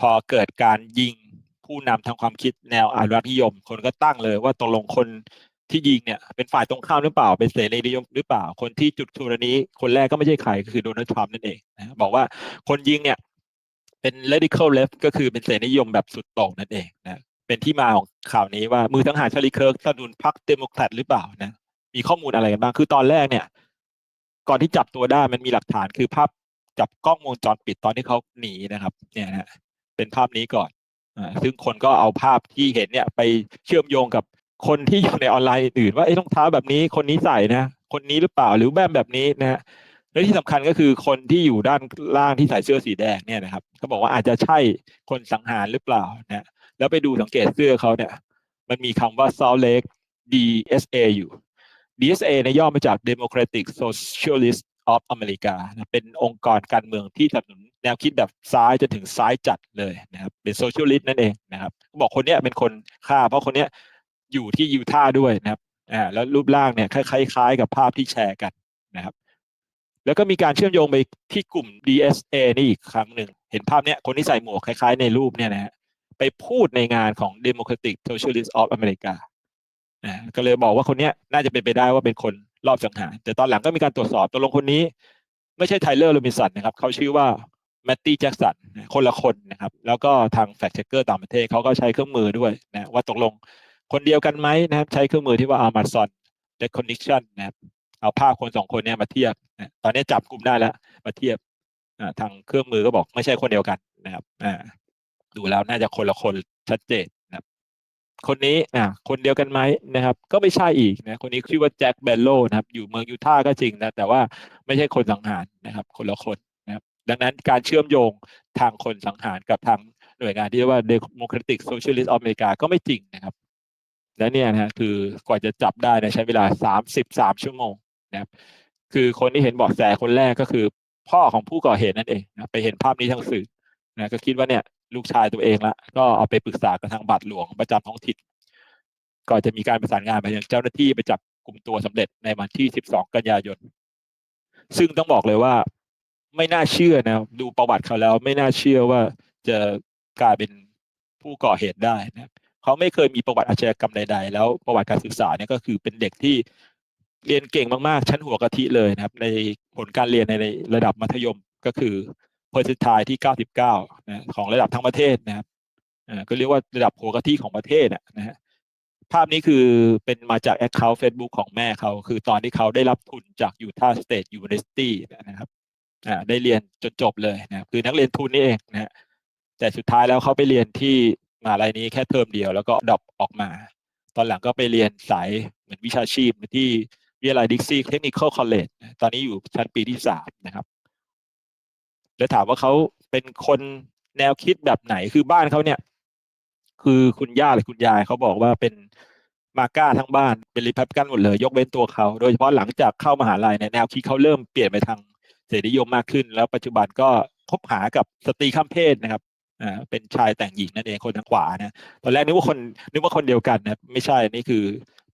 พอเกิดการยิงผู้นำทางความคิดแนวอนุรักษ์นิยม คนก็ตั้งเลยว่าตกลงคนที่ยิงเนี่ยเป็นฝ่ายตรงข้ามหรือเปล่าเป็นเสรีนิยมหรือเปล่า คนที่จุดทูรนี้ คนแรกก็ไม่ใช่ใครก็คือโดนัลด์ทรัมป์นั่นเองนะบอกว่าคนยิงเนี่ยเป็น radical left ก็คือเป็นเสรีนิยมแบบสุดโต่งนั่นเองนะเป็นที่มาของข่าวนี้ว่ามือทั้งหารชาลีเคิร์กสนับสนุนพรรคเดโมแครตหรือเปล่านะมีข้อมูลอะไรกันบ้างคือตอนแรกเนี่ย ก่อนที่จับตัวได้มันมีหลักฐานคือภาพจับกล้องวงจรปิดตอนที่เขาหนีนะครับ เนี่ยนะ เป็นภาพนี้ก่อนอ่าซึ่งคนก็เอาภาพที่เห็นเนี่ยไปเชื่อมโยงกับคนที่อยู่ในออนไลน์อื่นว่าไอ้รองเท้าแบบนี้คนนี้ใส่นะ คนนี้หรือเปล่าหรือแบบแบบนี้นะฮะและที่สำคัญก็คือคนที่อยู่ด้านล่างที่ใส่เสื้อสีแดงเนี่ยนะครับเขาบอกว่าอาจจะใช่คนสังหารหรือเปล่านะแล้วไปดูสังเกตเสื้อเขาเนี่ย มันมีคำว่า Salt Lake DSA อยู่ DSA ในยย่อมาจาก Democratic Socialist of America นะเป็นองค์กรการเมืองที่สนับสนุนแนวคิดแบบซ้ายจนถึงซ้ายจัดเลยนะครับเป็นโซเชียลิสต์นั่นเองนะครับบอกคนเนี้ยเป็นคนฆ่า เพราะคนเนี้ยอยู่ที่ยูทาห์ด้วยนะครับอ่าแล้วรูปร่างเนี่ยคล้ายๆกับภาพที่แชร์กันนะครับแล้วก็มีการเชื่อมโยงไปที่กลุ่ม DSA นี่อีกครั้งหนึ่ง เห็นภาพเนี้ยคนที่ใส่หมวกคล้ายๆ ในรูปเนี่ยนะฮะไปพูดในงานของ Democratic Socialist of America นะก็เลยบอกว่าคนเนี้ยน่าจะเป็นไปได้ว่าเป็นคน รอบสังหาร แต่ตอนหลังก็มีการตรวจสอบตัวลงคนนี้ ไม่ใช่ไทเลอร์โรบินสันนะครับเขาชื่อว่าแมตตี้แจ็กสันคนละคนนะครับ แล้วก็ทางแฟกเชคเกอร์ต่างประเทศเขาก็ใช้เครื่องมือด้วยนะว่าตกลงคนเดียวกันไหมนะครับ ใช้เครื่องมือที่ว่า Amazon Recognition นะครับเอาภาพคนสองคนเนี้ยมาเทียบนะตอนนี้จับกลุ่มได้แล้ว มาเทียบทางเครื่องมือก็บอกไม่ใช่คนเดียวกันนะครับดูแล้วน่าจะคนละคนชัดเจน คนนี้อะคนเดียวกันไหมนะครับ ก็ไม่ใช่อีกนะคนนี้ชื่อว่าแจ็คเบลโลนะครับ อยู่เมืองยูทาห์ก็จริงนะแต่ว่าไม่ใช่คนสังหารนะครับ คนละคนนะครับ ดังนั้นการเชื่อมโยงทางคนสังหารกับทางหน่วยงานที่เรียกว่า Democratic Socialist of America ก็ไม่จริงนะครับ และเนี่ยนะคือกว่าจะจับได้นะใช้เวลา 33 ชั่วโมงนะครับ คือคนที่เห็นบาะแสคนแรกก็คือ พ่อของผู้ก่อเหตุนั่นเองนะไปเห็นภาพนี้ทางสื่อนะก็คิดว่าเนี่ย ลูกชายตัวเองละก็เอาไปปรึกษากับทางบัตรหลวงประจำท้องถิ่นก่อนจะมีการประสานงานไปยังเจ้าหน้าที่ไปจับกลุ่มตัวสำเร็จในวันที่ 12 กันยายน ซึ่งต้องบอกเลยว่าไม่น่าเชื่อนะดูประวัติเขาแล้ว ไม่น่าเชื่อว่าจะกลายเป็นผู้ก่อเหตุได้นะครับเขาไม่เคยมีประวัติอาชญากรรมใด ๆ แล้วประวัติการศึกษาเนี่ยก็คือเป็นเด็กที่เรียนเก่งมากๆ ชั้นหัวกะทิเลยนะครับ ในผลการเรียนในระดับมัธยมก็คือ เพอร์เซนทายที่ 99นะของระดับทั้งประเทศนะครับก็เรียกว่าระดับหัวกะทิของประเทศนะฮะภาพนี้คือเป็นมาจากแอคเคาท์เฟซบุ๊กของแม่เขา คือตอนที่เขาได้รับทุนจากยูทาห์สเตทยูนิเวอร์ซิตี้นะครับได้เรียนจนจบเลยนะครับคือนักเรียนทุนนี่เองนะฮะแต่สุดท้ายแล้วเขาไปเรียนที่มหาลัยนี้แค่เทอมเดียวแล้วก็ดรอปออกมา ตอนหลังก็ไปเรียนสายเหมือนวิชาชีพที่วิทยาลัยดิกซี่เทคนิคอลคอลเลจตอนนี้อยู่ชั้นปีที่สามนะครับ แล้วถามว่าเขาเป็นคนแนวคิดแบบไหนคือบ้านเขาเนี่ย คือคุณย่าหรือคุณยายเขาบอกว่าเป็นมาก้าทั้งบ้านเป็นริพับกันหมดเลย ยกเว้นตัวเขา โดยเฉพาะหลังจากเข้ามหาลัยเนี่ยแนวคิดเขาเริ่มเปลี่ยนไปทางเสรีนิยมมากขึ้น แล้วปัจจุบันก็คบหากับสตรีข้ามเพศนะครับอ่าเป็นชายแต่งหญิงนั่นเองคนทางขวานะตอนแรกนึกว่าคนนึกว่าคนเดียวกันนะไม่ใช่นี่คือ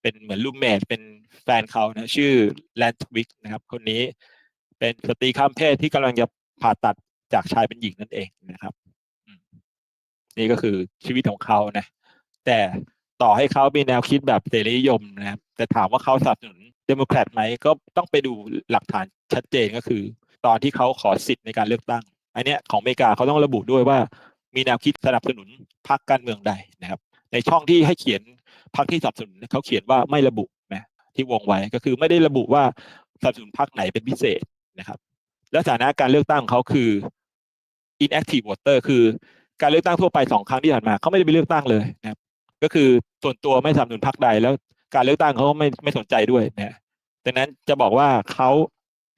เป็นเหมือนลูมเมทเป็นแฟนเขานะชื่อแลนทวิกนะครับ คนนี้เป็นสตรีข้ามเพศที่กำลังจะ ผ่าตัดจากชายเป็นหญิงนั่นเองนะครับ นี่ก็คือชีวิตของเขานะ แต่ต่อให้เขามีแนวคิดแบบเสรีนิยมนะครับ แต่ถามว่าเขาสนับสนุนเดโมแครตไหมก็ต้องไปดูหลักฐานชัดเจนก็คือ ตอนที่เขาขอสิทธิ์ในการเลือกตั้ง อันเนี้ยของอเมริกาเขาต้องระบุด้วยว่า มีแนวคิดสนับสนุนพรรคการเมืองใดนะครับ ในช่องที่ให้เขียนพรรคที่สนับสนุนเขาเขียนว่าไม่ระบุนะที่วงไว้ก็คือไม่ได้ระบุว่าสนับสนุนพรรคไหนเป็นพิเศษนะครับ และสถานะการเลือกตั้งของเขาคือ inactive voter คือการเลือกตั้งทั่วไปสองครั้งที่ผ่านมาเขาไม่ได้ไปเลือกตั้งเลยนะครับก็คือส่วนตัวไม่สนับสนุนพรรคใด แล้วการเลือกตั้งเขาก็ไม่ไม่สนใจด้วยนะดังนั้นจะบอกว่าเขา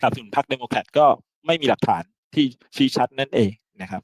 สนับสนุนพรรคเดโมแครตก็ไม่มีหลักฐานที่ชี้ชัดนั่นเองนะครับ